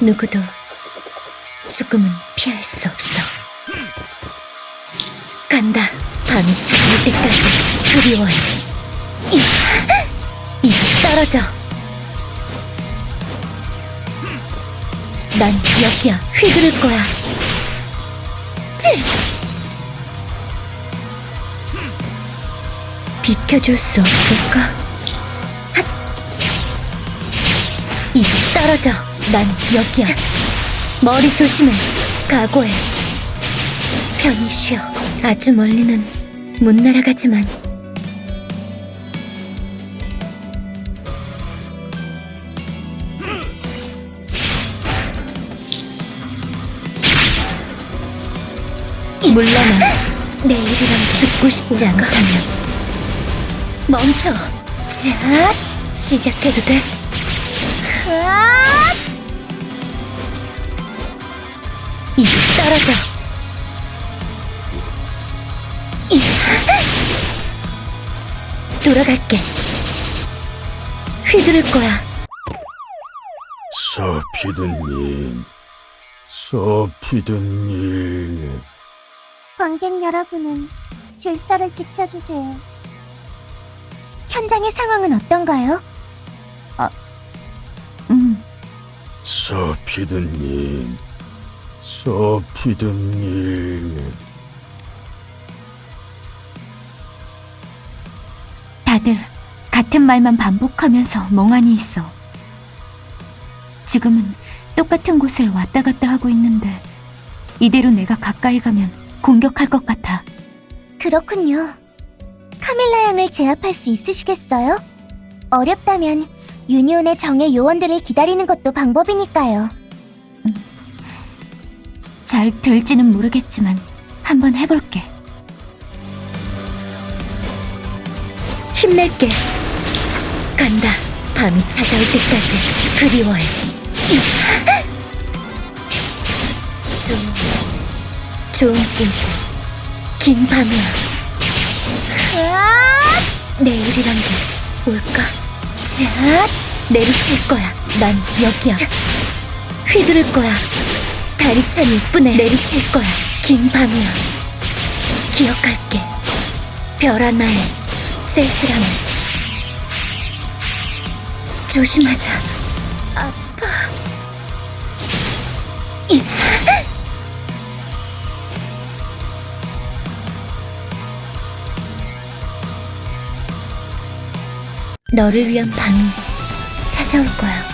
누구도 죽음은 피할 수 없어. 간다. 밤이 찾아올 때까지 그리워해. 이, 이제 떨어져. 난 여기야. 휘두를 거야. 치! 비켜줄 수 없을까? 핫! 이제 떨어져. 난 여기야. 머리 조심해. 각오해. 편히 쉬어. 아주 멀리는 못 날아가지만 물러나. 내일이랑 죽고 싶지 않다면 멈춰. 자, 시작해도 돼. 으악! 이제 떨어져. 이- 돌아갈게. 휘두를 거야. 서피드님, 서피드님. 관객 여러분은 질서를 지켜주세요. 현장의 상황은 어떤가요? 음, 서피드님, 서피드님. 다들 같은 말만 반복하면서 멍하니 있어. 지금은 똑같은 곳을 왔다 갔다 하고 있는데 이대로 내가 가까이 가면 공격할 것 같아. 그렇군요. 카밀라 양을 제압할 수 있으시겠어요? 어렵다면 유니온의 정예 요원들을 기다리는 것도 방법이니까요. 잘 될지는 모르겠지만 한번 해볼게. 힘낼게. 간다. 밤이 찾아올 때까지 그리워해. 좀 좋은 꿈. 긴 밤이야. 내일이란 게 올까? 자, 내리칠 거야. 난 여기야. 휘두를 거야. 다리찬 이쁘네. 내리칠 거야. 긴 밤이야. 기억할게. 별 하나에 쓸쓸함을. 조심하자. 이. 너를 위한 밤이 찾아올 거야.